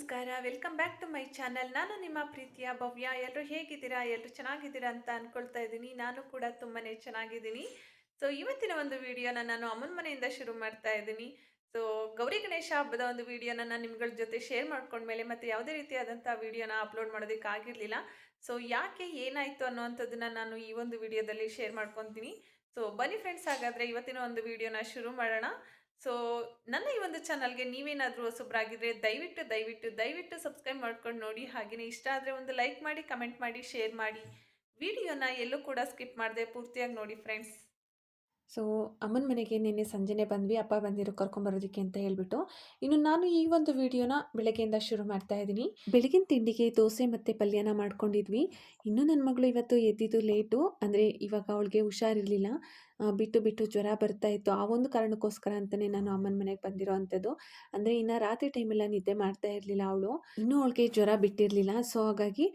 ನಮಸ್ಕಾರ. Welcome back to my channel ನಾನು ನಿಮ್ಮ ಪ್ರೀತಿಯ ಭವ್ಯ. ಎಲ್ಲರೂ ಹೇಗಿದ್ದೀರಾ? ಎಲ್ಲರೂ ಚೆನ್ನಾಗಿದ್ದೀರಾ ಅಂತ ಅನ್ಕೊಳ್ತಾ ಇದ್ದೀನಿ. ನಾನು ಕೂಡ ತುಂಬಾ ಚೆನ್ನಾಗಿದ್ದೀನಿ. ಸೊ ಇವತ್ತಿನ ಒಂದು ವಿಡಿಯೋನ ನಾನು ಅಮ್ಮನ ಮನೆಯಿಂದ ಶುರು ಮಾಡ್ತಾ ಇದ್ದೀನಿ. ಸೊ ಗೌರಿ ಗಣೇಶ ಹಬ್ಬದ ಒಂದು ವಿಡಿಯೋನ ನಾನು ನಿಮ್ಗಳ ಜೊತೆ ಶೇರ್ ಮಾಡ್ಕೊಂಡ್ಮೇಲೆ ಮತ್ತು ಯಾವುದೇ ರೀತಿಯಾದಂಥ ವಿಡಿಯೋನ ಅಪ್ಲೋಡ್ ಮಾಡೋದಕ್ಕಾಗಿರಲಿಲ್ಲ ಸೊ ಯಾಕೆ ಏನಾಯಿತು ಅನ್ನೋಂಥದ್ದನ್ನ ನಾನು ಈ ಒಂದು ವಿಡಿಯೋದಲ್ಲಿ ಶೇರ್ ಮಾಡ್ಕೊತೀನಿ. ಸೊ ಬನ್ನಿ ಫ್ರೆಂಡ್ಸ್ ಹಾಗಾದರೆ ಇವತ್ತಿನ ಒಂದು ವಿಡಿಯೋನ ಶುರು ಮಾಡೋಣ. ಸೊ ನನ್ನ ಈ ಒಂದು ಚಾನಲ್ಗೆ ನೀವೇನಾದರೂ ಹೊಸಬ್ರಾಗಿದ್ರೆ ದಯವಿಟ್ಟು ದಯವಿಟ್ಟು ದಯವಿಟ್ಟು ಸಬ್ಸ್ಕ್ರೈಬ್ ಮಾಡ್ಕೊಂಡು ನೋಡಿ. ಹಾಗೆಯೇ ಇಷ್ಟ ಆದರೆ ಒಂದು ಲೈಕ್ ಮಾಡಿ ಕಮೆಂಟ್ ಮಾಡಿ ಶೇರ್ ಮಾಡಿ. ವಿಡಿಯೋನ ಎಲ್ಲೂ ಕೂಡ ಸ್ಕಿಪ್ ಮಾಡಿದೆ ಪೂರ್ತಿಯಾಗಿ ನೋಡಿ ಫ್ರೆಂಡ್ಸ್ ಸೊ ಅಮ್ಮನ ಮನೆಗೆ ನಿನ್ನೆ ಸಂಜೆನೆ ಬಂದ್ವಿ, ಅಪ್ಪ ಬಂದಿರೋ ಕರ್ಕೊಂಬರೋದಕ್ಕೆ ಅಂತ ಹೇಳ್ಬಿಟ್ಟು. ಇನ್ನು ನಾನು ಈ ಒಂದು ವಿಡಿಯೋನ ಬೆಳಗ್ಗೆಯಿಂದ ಶುರು ಮಾಡ್ತಾ ಇದ್ದೀನಿ. ಬೆಳಗಿನ ತಿಂಡಿಗೆ ದೋಸೆ ಮತ್ತು ಪಲ್ಯನ ಮಾಡ್ಕೊಂಡಿದ್ವಿ. ಇನ್ನು ನನ್ನ ಮಗಳು ಇವತ್ತು ಎದ್ದಿದ್ದು ಲೇಟು ಅಂದರೆ ಇವಾಗ ಅವಳಿಗೆ ಹುಷಾರಿರಲಿಲ್ಲ. ಬಿಟ್ಟು ಬಿಟ್ಟು ಜ್ವರ ಬರ್ತಾ ಇತ್ತು. ಆ ಒಂದು ಕಾರಣಕ್ಕೋಸ್ಕರ ಅಂತಲೇ ನಾನು ಅಮ್ಮನ ಮನೆಗೆ ಬಂದಿರೋ ಅಂಥದ್ದು. ಅಂದರೆ ಇನ್ನು ರಾತ್ರಿ ಟೈಮೆಲ್ಲ ನಿದ್ದೆ ಮಾಡ್ತಾ ಇರಲಿಲ್ಲ ಅವಳು. ಇನ್ನೂ ಅವಳಿಗೆ ಜ್ವರ ಬಿಟ್ಟಿರಲಿಲ್ಲ. ಸೊ ಹಾಗಾಗಿ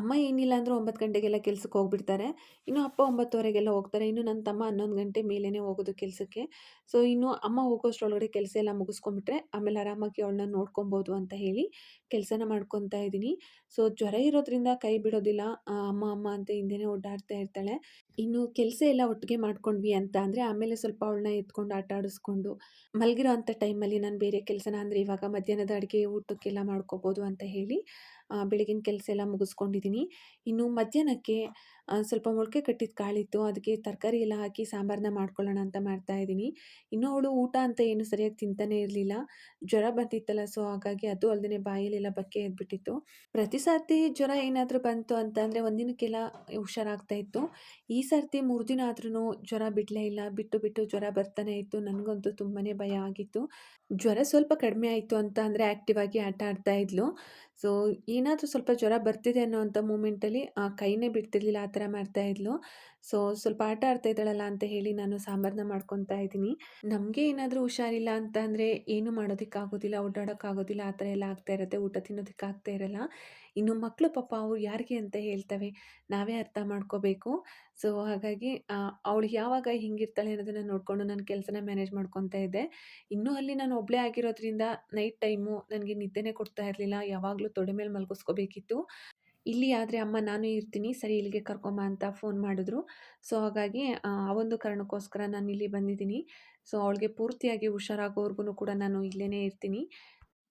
ಅಮ್ಮ ಏನಿಲ್ಲ ಅಂದರೂ ಒಂಬತ್ತು ಗಂಟೆಗೆಲ್ಲ ಕೆಲಸಕ್ಕೆ ಹೋಗ್ಬಿಡ್ತಾರೆ. ಇನ್ನು ಅಪ್ಪ ಒಂಬತ್ತುವರೆಗೆಲ್ಲ ಹೋಗ್ತಾರೆ. ಇನ್ನು ನನ್ನ ತಮ್ಮ ಹನ್ನೊಂದು ಗಂಟೆ ಮೇಲೇ ಹೋಗೋದು ಕೆಲಸಕ್ಕೆ. ಸೊ ಇನ್ನು ಅಮ್ಮ ಹೋಗೋಷ್ಟ್ರೊಳಗಡೆ ಕೆಲಸ ಎಲ್ಲ ಮುಗಿಸ್ಕೊಂಬಿಟ್ರೆ ಆಮೇಲೆ ಆರಾಮಾಗಿ ಅವಳನ್ನ ನೋಡ್ಕೊಬೋದು ಅಂತ ಹೇಳಿ ಕೆಲಸನ ಮಾಡ್ಕೊತಾ ಇದ್ದೀನಿ. ಸೊ ಜ್ವರ ಇರೋದ್ರಿಂದ ಕೈ ಬಿಡೋದಿಲ್ಲ. ಅಮ್ಮ ಅಮ್ಮ ಅಂತ ಹಿಂದೆನೇ ಓಡಾಡ್ತಾ ಇರ್ತಾಳೆ. ಇನ್ನು ಕೆಲಸ ಎಲ್ಲ ಒಟ್ಟಿಗೆ ಮಾಡ್ಕೊಂಡ್ವಿ ಅಂತ ಅಂದರೆ, ಆಮೇಲೆ ಸ್ವಲ್ಪ ಅವಳನ್ನ ಎತ್ಕೊಂಡು ಆಟ ಆಡಿಸ್ಕೊಂಡು, ಮಲಗಿರೋ ಅಂಥ ಟೈಮಲ್ಲಿ ನಾನು ಬೇರೆ ಕೆಲಸನ ಅಂದರೆ ಇವಾಗ ಮಧ್ಯಾಹ್ನದ ಅಡುಗೆ ಊಟಕ್ಕೆಲ್ಲ ಮಾಡ್ಕೋಬೋದು ಅಂತ ಹೇಳಿ ಬೆಳಗಿನ ಕೆಲಸ ಎಲ್ಲ ಮುಗಿಸ್ಕೊಂಡಿದ್ದೀನಿ ಇನ್ನು ಮಧ್ಯಾಹ್ನಕ್ಕೆ ಸ್ವಲ್ಪ ಮೊಳಕೆ ಕಟ್ಟಿದ ಕಾಳಿತ್ತು. ಅದಕ್ಕೆ ತರಕಾರಿ ಎಲ್ಲ ಹಾಕಿ ಸಾಂಬಾರನ್ನ ಮಾಡ್ಕೊಳ್ಳೋಣ ಅಂತ ಮಾಡ್ತಾ ಇದ್ದೀನಿ ಇನ್ನು ಅವಳು ಊಟ ಅಂತ ಏನು ಸರಿಯಾಗಿ ತಿಂತಾನೆ ಇರಲಿಲ್ಲ. ಜ್ವರ ಬಂದಿತ್ತಲ್ಲ, ಸೊ ಹಾಗಾಗಿ ಅದು ಅಲ್ಲದೆ ಬಾಯಲ್ಲೆಲ್ಲ ಬಕ್ಕೆ ಎದ್ಬಿಟ್ಟಿತ್ತು. ಪ್ರತಿ ಸರ್ತಿ ಜ್ವರ ಏನಾದರೂ ಬಂತು ಅಂತ ಅಂದರೆ ಒಂದಿನಕ್ಕೆಲ್ಲ ಹುಷಾರಾಗ್ತಾ ಇತ್ತು. ಈ ಸರ್ತಿ ಮೂರು ದಿನ ಆದ್ರೂ ಜ್ವರ ಬಿಡಲೇ ಇಲ್ಲ. ಬಿಟ್ಟು ಬಿಟ್ಟು ಜ್ವರ ಬರ್ತಾನೆ ಇತ್ತು. ನನಗಂತೂ ತುಂಬಾ ಭಯ ಆಗಿತ್ತು. ಜ್ವರ ಸ್ವಲ್ಪ ಕಡಿಮೆ ಆಯಿತು ಅಂತ ಅಂದರೆ ಆ್ಯಕ್ಟಿವ್ ಆಗಿ ಆಟ ಆಡ್ತಾ ಇದ್ಲು. ಸೊ ಏನಾದರೂ ಸ್ವಲ್ಪ ಜ್ವರ ಬರ್ತಿದೆ ಅನ್ನೋವಂಥ ಮೂಮೆಂಟಲ್ಲಿ ಆ ಕೈನೇ ಬಿಡ್ತಿರ್ಲಿಲ್ಲ ಆ ಥರ ಮಾಡ್ತಾ ಇದ್ಲು. ಸೊ, ಸ್ವಲ್ಪ ಆಟ ಆಡ್ತಾ ಇದ್ದಾಳಲ್ಲ ಅಂತ ಹೇಳಿ ನಾನು ಸಾಂಬಾರನ್ನ ಮಾಡ್ಕೊತಾ ಇದ್ದೀನಿ. ನಮಗೆ ಏನಾದರೂ ಹುಷಾರಿಲ್ಲ ಅಂತ ಅಂದರೆ ಏನು ಮಾಡೋದಕ್ಕಾಗೋದಿಲ್ಲ, ಓಡಾಡೋಕ್ಕಾಗೋದಿಲ್ಲ, ಆ ಥರ ಎಲ್ಲ ಆಗ್ತಾ ಇರುತ್ತೆ, ಊಟ ತಿನ್ನೋದಕ್ಕಾಗ್ತಾ ಇರಲ್ಲ. ಇನ್ನು ಮಕ್ಕಳು ಪಾಪ ಅವ್ರು ಯಾರಿಗೆ ಅಂತ ಹೇಳ್ತವೆ, ನಾವೇ ಅರ್ಥ ಮಾಡ್ಕೋಬೇಕು. ಸೊ, ಹಾಗಾಗಿ ಅವಳು ಯಾವಾಗ ಹಿಂಗಿರ್ತಾಳೆ ಅನ್ನೋದನ್ನು ನೋಡಿಕೊಂಡು ನಾನು ಕೆಲಸನ ಮ್ಯಾನೇಜ್ ಮಾಡ್ಕೊತಾ ಇದ್ದೆ. ಇನ್ನೂ ಅಲ್ಲಿ ನಾನು ಒಬ್ಬಳೇ ಆಗಿರೋದ್ರಿಂದ ನೈಟ್ ಟೈಮು ನನಗೆ ನಿದ್ದೆನೇ ಕೊಡ್ತಾ ಇರಲಿಲ್ಲ, ಯಾವಾಗಲೂ ತೊಡೆ ಮೇಲೆ ಮಲಗಿಸ್ಕೋಬೇಕಿತ್ತು. ಇಲ್ಲಿ ಆದರೆ ಅಮ್ಮ ನಾನು ಇರ್ತೀನಿ, ಸರಿ ಇಲ್ಲಿಗೆ ಕರ್ಕೊಂಬ ಅಂತ ಫೋನ್ ಮಾಡಿದ್ರು. ಸೊ, ಹಾಗಾಗಿ, ಆ ಒಂದು ಕಾರಣಕ್ಕೋಸ್ಕರ ನಾನು ಇಲ್ಲಿ ಬಂದಿದ್ದೀನಿ. ಸೊ, ಅವಳಿಗೆ ಪೂರ್ತಿಯಾಗಿ ಹುಷಾರಾಗೋವರೆಗೂ ಕೂಡ ನಾನು ಇಲ್ಲೇ ಇರ್ತೀನಿ.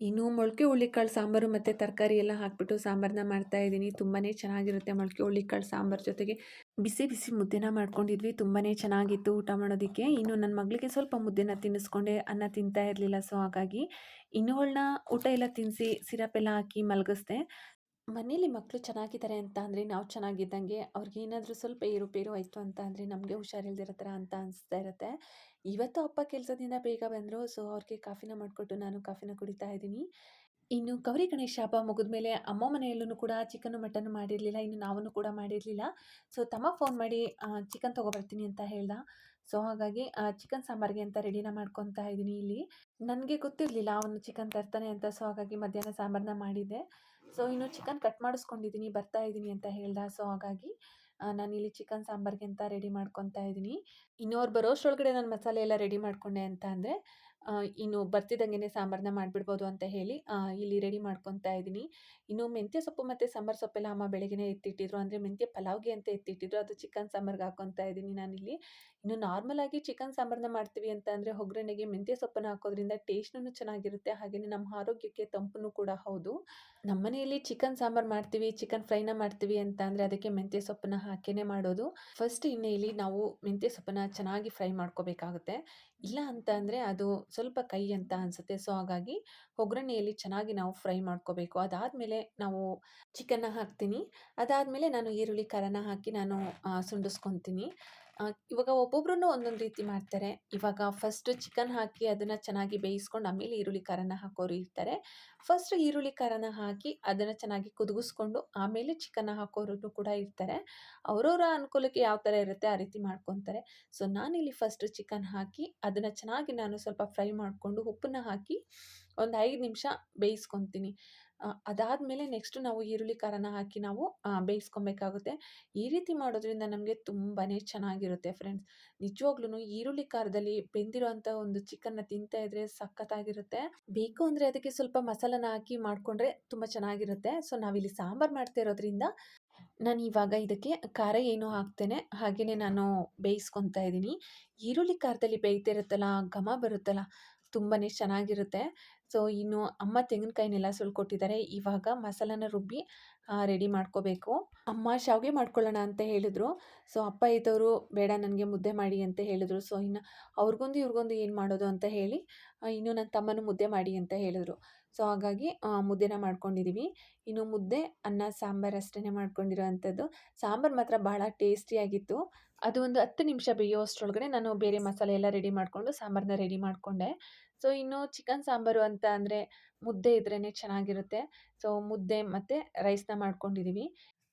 ಇನ್ನು ಮೊಳಕೆ ಹುಳ್ಳಿಕಾಳು ಸಾಂಬಾರು ಮತ್ತು ತರಕಾರಿ ಎಲ್ಲ ಹಾಕ್ಬಿಟ್ಟು ಸಾಂಬಾರನ್ನ ಮಾಡ್ತಾ ಇದ್ದೀನಿ. ತುಂಬಾ ಚೆನ್ನಾಗಿರುತ್ತೆ ಮೊಳಕೆ ಹುಳ್ಳಿಕಾಳು ಸಾಂಬಾರು ಜೊತೆಗೆ. ಬಿಸಿ ಬಿಸಿ ಮುದ್ದೆನ ಮಾಡ್ಕೊಂಡಿದ್ವಿ. ತುಂಬಾ ಚೆನ್ನಾಗಿತ್ತು ಊಟ ಮಾಡೋದಕ್ಕೆ. ಇನ್ನು ನನ್ನ ಮಗಳಿಗೆ ಸ್ವಲ್ಪ ಮುದ್ದೆನ ತಿನ್ನಿಸ್ಕೊಂಡೆ ಅನ್ನ ತಿಂತಾ ಇರಲಿಲ್ಲ. ಸೊ, ಹಾಗಾಗಿ, ಇನ್ನು ಅವಳನ್ನ ಊಟ ಎಲ್ಲ ತಿನ್ನಿಸಿ ಸಿರಪ್ ಎಲ್ಲ ಹಾಕಿ ಮಲಗಿಸ್ದೆ. ಮನೇಲಿ ಮಕ್ಕಳು ಚೆನ್ನಾಗಿದ್ದಾರೆ ಅಂತ ಅಂದರೆ ನಾವು ಚೆನ್ನಾಗಿದ್ದಂಗೆ ಅವ್ರಿಗೆ ಏನಾದರೂ ಸ್ವಲ್ಪ ಏರುಪೇರು ಆಯಿತು ಅಂತ ಅಂದರೆ ನಮಗೆ ಹುಷಾರಿಲ್ದಿರೋ ಥರ ಅಂತ ಅನಿಸ್ತಾ ಇರುತ್ತೆ. ಇವತ್ತು ಅಪ್ಪ ಕೆಲಸದಿಂದ ಬೇಗ ಬಂದರು ಸೊ ಅವ್ರಿಗೆ ಕಾಫಿನ ಮಾಡಿಕೊಟ್ಟು ನಾನು ಕಾಫಿನ ಕುಡಿತಾ ಇದ್ದೀನಿ. ಇನ್ನು ಗೌರಿ ಗಣೇಶ ಹಬ್ಬ ಮುಗಿದ್ಮೇಲೆ ಅಮ್ಮ ಮನೆಯಲ್ಲೂ ಕೂಡ ಚಿಕನ್ ಮಟನ್ ಮಾಡಿರಲಿಲ್ಲ, ಇನ್ನು ನಾವೂ ಕೂಡ ಮಾಡಿರಲಿಲ್ಲ. ಸೊ ತಮ್ಮ ಫೋನ್ ಮಾಡಿ ಚಿಕನ್ ತೊಗೊಬರ್ತೀನಿ ಅಂತ ಹೇಳ್ದ. ಸೊ ಹಾಗಾಗಿ ಚಿಕನ್ ಸಾಂಬಾರಿಗೆ ಅಂತ ರೆಡಿನ ಮಾಡ್ಕೊತಾ ಇದ್ದೀನಿ ಇಲ್ಲಿ. ನನಗೆ ಗೊತ್ತಿರಲಿಲ್ಲ ಅವನು ಚಿಕನ್ ತರ್ತಾನೆ ಅಂತ ಸೊ ಹಾಗಾಗಿ ಮಧ್ಯಾಹ್ನ ಸಾಂಬಾರನ್ನ ಮಾಡಿದ್ದೆ. ಸೊ ಇನ್ನು ಚಿಕನ್ ಕಟ್ ಮಾಡಿಸ್ಕೊಂಡಿದ್ದೀನಿ ಬರ್ತಾ ಇದ್ದೀನಿ ಅಂತ ಹೇಳ್ದ. ಸೊ ಹಾಗಾಗಿ ನಾನಿಲ್ಲಿ ಚಿಕನ್ ಸಾಂಬಾರ್ಗೆ ಅಂತ ರೆಡಿ ಮಾಡ್ಕೊತಾ ಇದ್ದೀನಿ ಇನ್ನೂ ಅವ್ರು ಬರೋಷ್ಟರೊಳಗಡೆ ನಾನು ಮಸಾಲೆ ಎಲ್ಲ ರೆಡಿ ಮಾಡಿಕೊಂಡೆ ಅಂತ ಅಂದರೆ ಇನ್ನು ಬರ್ತಿದ್ದಂಗೆ ಸಾಂಬಾರನ್ನ ಮಾಡಿಬಿಡ್ಬೋದು ಅಂತ ಹೇಳಿ ಇಲ್ಲಿ ರೆಡಿ ಮಾಡ್ಕೊತಾ ಇದ್ದೀನಿ. ಇನ್ನು ಮೆಂತ್ಯ ಸೊಪ್ಪು ಮತ್ತು ಸಾಂಬಾರು ಸೊಪ್ಪೆಲ್ಲ ಅಮ್ಮ ಬೆಳಗ್ಗೆ ಎತ್ತಿಟ್ಟಿದ್ರು. ಅಂದರೆ ಮೆಂತ್ಯ ಪಲಾವ್ಗೆ ಅಂತ ಎತ್ತಿಟ್ಟಿದ್ರು. ಅದು ಚಿಕನ್ ಸಾಂಬಾರ್ಗೆ ಹಾಕೊತಾ ಇದ್ದೀನಿ ನಾನಿಲ್ಲಿ. ಇನ್ನು ನಾರ್ಮಲಾಗಿ ಚಿಕನ್ ಸಾಂಬಾರನ್ನ ಮಾಡ್ತೀವಿ ಅಂತ ಅಂದರೆ ಒಗ್ಗರಣೆಗೆ ಮೆಂತ್ಯ ಸೊಪ್ಪನ್ನು ಹಾಕೋದ್ರಿಂದ ಟೇಸ್ಟ್ನೂ ಚೆನ್ನಾಗಿರುತ್ತೆ. ಹಾಗೆಯೇ ನಮ್ಮ ಆರೋಗ್ಯಕ್ಕೆ ತಂಪು ಕೂಡ ಹೌದು. ನಮ್ಮ ಮನೆಯಲ್ಲಿ ಚಿಕನ್ ಸಾಂಬಾರು ಮಾಡ್ತೀವಿ ಚಿಕನ್ ಫ್ರೈನ ಮಾಡ್ತೀವಿ ಅಂತ ಅಂದರೆ ಅದಕ್ಕೆ ಮೆಂತ್ಯ ಸೊಪ್ಪನ್ನ ಹಾಕೇನೆ ಮಾಡೋದು. ಫಸ್ಟ್ ಇಲ್ಲಿ ನಾವು ಮೆಂತ್ಯ ಸೊಪ್ಪನ್ನ ಚೆನ್ನಾಗಿ ಫ್ರೈ ಮಾಡ್ಕೋಬೇಕಾಗುತ್ತೆ. ಇಲ್ಲ ಅಂತ ಅಂದರೆ ಅದು ಸ್ವಲ್ಪ ಕೈ ಅಂತ ಅನಿಸುತ್ತೆ. ಸೊ, ಹಾಗಾಗಿ ಒಗ್ಗರಣೆಯಲ್ಲಿ ಚೆನ್ನಾಗಿ ನಾವು ಫ್ರೈ ಮಾಡ್ಕೋಬೇಕು. ಅದಾದಮೇಲೆ ನಾವು ಚಿಕನ್ನ ಹಾಕ್ತೀನಿ. ಅದಾದಮೇಲೆ ನಾನು ಈರುಳ್ಳಿ ಖಾರನ ಹಾಕಿ ನಾನು ಸುಂಡಿಸ್ಕೊತೀನಿ. ಇವಾಗ ಒಬ್ಬೊಬ್ರು ಒಂದೊಂದು ರೀತಿ ಮಾಡ್ತಾರೆ. ಇವಾಗ ಫಸ್ಟ್ ಚಿಕನ್ ಹಾಕಿ ಅದನ್ನು ಚೆನ್ನಾಗಿ ಬೇಯಿಸ್ಕೊಂಡು ಆಮೇಲೆ ಈರುಳ್ಳಿ ಖಾರನ ಹಾಕೋರು ಇರ್ತಾರೆ. ಫಸ್ಟ್ ಈರುಳ್ಳಿ ಖಾರನ ಹಾಕಿ ಅದನ್ನು ಚೆನ್ನಾಗಿ ಕುದಿಸ್ಕೊಂಡು ಆಮೇಲೆ ಚಿಕನ್ನ ಹಾಕೋರು ಕೂಡ ಇರ್ತಾರೆ. ಅವರವರ ಅನುಕೂಲಕ್ಕೆ ಯಾವ ಥರ ಇರುತ್ತೆ ಆ ರೀತಿ ಮಾಡ್ಕೊತಾರೆ. ಸೊ ನಾನಿಲ್ಲಿ ಫಸ್ಟ್ ಚಿಕನ್ ಹಾಕಿ ಅದನ್ನು ಚೆನ್ನಾಗಿ ನಾನು ಸ್ವಲ್ಪ ಫ್ರೈ ಮಾಡಿಕೊಂಡು ಉಪ್ಪನ್ನ ಹಾಕಿ ಒಂದು ಐದು ನಿಮಿಷ ಬೇಯಿಸ್ಕೊತೀನಿ. ಅದಾದಮೇಲೆ ನೆಕ್ಸ್ಟ್ ನಾವು ಈರುಳ್ಳಿ ಖಾರನ ಹಾಕಿ ನಾವು ಬೇಯಿಸ್ಕೊಬೇಕಾಗುತ್ತೆ. ಈ ರೀತಿ ಮಾಡೋದ್ರಿಂದ ನಮಗೆ ತುಂಬಾ ಚೆನ್ನಾಗಿರುತ್ತೆ ಫ್ರೆಂಡ್ಸ್ ನಿಜವಾಗ್ಲೂ ಈರುಳ್ಳಿ ಖಾರದಲ್ಲಿ ಬೆಂದಿರೋಂಥ ಒಂದು ಚಿಕನ್ನ ತಿಂತಾ ಇದ್ರೆ ಸಖತ್ತಾಗಿರುತ್ತೆ. ಬೇಕು ಅಂದರೆ ಅದಕ್ಕೆ ಸ್ವಲ್ಪ ಮಸಾಲನ ಹಾಕಿ ಮಾಡಿಕೊಂಡ್ರೆ ತುಂಬ ಚೆನ್ನಾಗಿರುತ್ತೆ. ಸೊ ನಾವಿಲ್ಲಿ ಸಾಂಬಾರು ಮಾಡ್ತಾ ಇರೋದ್ರಿಂದ ನಾನು ಇವಾಗ ಇದಕ್ಕೆ ಖಾರ ಏನು ಹಾಕ್ತೇನೆ. ಹಾಗೆಯೇ ನಾನು ಬೇಯಿಸ್ಕೊತಾ ಇದ್ದೀನಿ. ಈರುಳ್ಳಿ ಖಾರದಲ್ಲಿ ಬೇಯ್ತಿರುತ್ತಲ್ಲ ಘಮ ಬರುತ್ತಲ್ಲ ತುಂಬಾ ಚೆನ್ನಾಗಿರುತ್ತೆ. ಸೊ, ಇನ್ನು ಅಮ್ಮ ತೆಂಗಿನಕಾಯಿನೆಲ್ಲ ಸುಲ್ಕೊಟ್ಟಿದ್ದಾರೆ ಇವಾಗ ಮಸಾಲನ ರುಬ್ಬಿ ರೆಡಿ ಮಾಡ್ಕೋಬೇಕು. ಅಮ್ಮ ಶಾವಿಗೆ ಮಾಡ್ಕೊಳ್ಳೋಣ ಅಂತ ಹೇಳಿದ್ರು. ಸೊ, ಅಪ್ಪ ಇದ್ದವರು ಬೇಡ, ನನಗೆ ಮುದ್ದೆ ಮಾಡಿ ಅಂತ ಹೇಳಿದ್ರು. ಸೊ, ಇನ್ನು ಅವ್ರಿಗೊಂದು ಇವ್ರಿಗೊಂದು ಏನು ಮಾಡೋದು ಅಂತ ಹೇಳಿ ಇನ್ನು ನನ್ನ ತಮ್ಮನು ಮುದ್ದೆ ಮಾಡಿ ಅಂತ ಹೇಳಿದ್ರು. ಸೊ, ಹಾಗಾಗಿ ಮುದ್ದೆನ ಮಾಡ್ಕೊಂಡಿದ್ದೀವಿ ಇನ್ನು ಮುದ್ದೆ, ಅನ್ನ, ಸಾಂಬಾರು ಅಷ್ಟೇ ಮಾಡ್ಕೊಂಡಿರೋ ಅಂಥದ್ದು ಸಾಂಬಾರು ಮಾತ್ರ ಭಾಳ ಟೇಸ್ಟಿಯಾಗಿತ್ತು. ಅದು ಒಂದು ಹತ್ತು ನಿಮಿಷ ಬೇಯೋ ಅಷ್ಟರೊಳಗಡೆ ನಾನು ಬೇರೆ ಮಸಾಲೆ ಎಲ್ಲ ರೆಡಿ ಮಾಡಿಕೊಂಡು ಸಾಂಬಾರನ್ನ ರೆಡಿ ಮಾಡಿಕೊಂಡೆ. ಸೊ, ಇನ್ನು ಚಿಕನ್ ಸಾಂಬಾರು ಅಂತ ಅಂದರೆ ಮುದ್ದೆ ಇದ್ರೇ ಚೆನ್ನಾಗಿರುತ್ತೆ. ಸೊ, ಮುದ್ದೆ ಮತ್ತು ರೈಸ್ನ ಮಾಡ್ಕೊಂಡಿದ್ದೀವಿ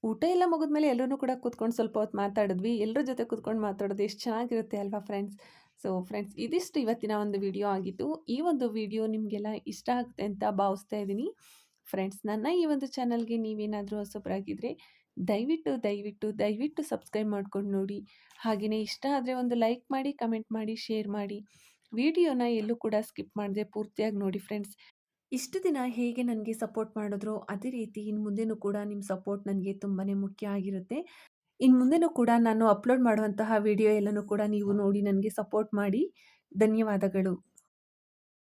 ಊಟ ಎಲ್ಲ ಮುಗಿದ್ಮೇಲೆ ಎಲ್ಲರೂ ಕೂಡ ಕೂತ್ಕೊಂಡು ಸ್ವಲ್ಪ ಹೊತ್ತು ಮಾತಾಡಿದ್ವಿ. ಎಲ್ಲರ ಜೊತೆ ಕೂತ್ಕೊಂಡು ಮಾತಾಡೋದು ಎಷ್ಟು ಚೆನ್ನಾಗಿರುತ್ತೆ ಅಲ್ವಾ ಫ್ರೆಂಡ್ಸ್? ಸೊ, ಫ್ರೆಂಡ್ಸ್, ಇದಿಷ್ಟು ಇವತ್ತಿನ ಒಂದು ವಿಡಿಯೋ ಆಗಿತ್ತು. ಈ ಒಂದು ವಿಡಿಯೋ ನಿಮಗೆಲ್ಲ ಇಷ್ಟ ಆಗುತ್ತೆ ಅಂತ ಭಾವಿಸ್ತಾ ಇದ್ದೀನಿ. ಫ್ರೆಂಡ್ಸ್, ನನ್ನ ಈ ಒಂದು ಚಾನಲ್ಗೆ ನೀವೇನಾದರೂ ಹೊಸಬರಾಗಿದ್ದರೆ ದಯವಿಟ್ಟು ದಯವಿಟ್ಟು ದಯವಿಟ್ಟು ಸಬ್ಸ್ಕ್ರೈಬ್ ಮಾಡ್ಕೊಂಡು ನೋಡಿ. ಹಾಗೆಯೇ ಇಷ್ಟ ಆದರೆ ಒಂದು ಲೈಕ್ ಮಾಡಿ, ಕಮೆಂಟ್ ಮಾಡಿ, ಶೇರ್ ಮಾಡಿ. ವಿಡಿಯೋನ ಎಲ್ಲೂ ಕೂಡ ಸ್ಕಿಪ್ ಮಾಡದೆ ಪೂರ್ತಿಯಾಗಿ ನೋಡಿ ಫ್ರೆಂಡ್ಸ್. ಇಷ್ಟು ದಿನ ಹೇಗೆ ನನಗೆ ಸಪೋರ್ಟ್ ಮಾಡಿದ್ರು ಅದೇ ರೀತಿ ಇನ್ನು ಮುಂದೆನೂ ಕೂಡ ನಿಮ್ಮ ಸಪೋರ್ಟ್ ನನಗೆ ತುಂಬಾ ಮುಖ್ಯ ಆಗಿರುತ್ತೆ. ಇನ್ನು ಮುಂದೆನೂ ಕೂಡ ನಾನು ಅಪ್ಲೋಡ್ ಮಾಡುವಂತಹ ವಿಡಿಯೋ ಎಲ್ಲನೂ ಕೂಡ ನೀವು ನೋಡಿ ನನಗೆ ಸಪೋರ್ಟ್ ಮಾಡಿ. ಧನ್ಯವಾದಗಳು.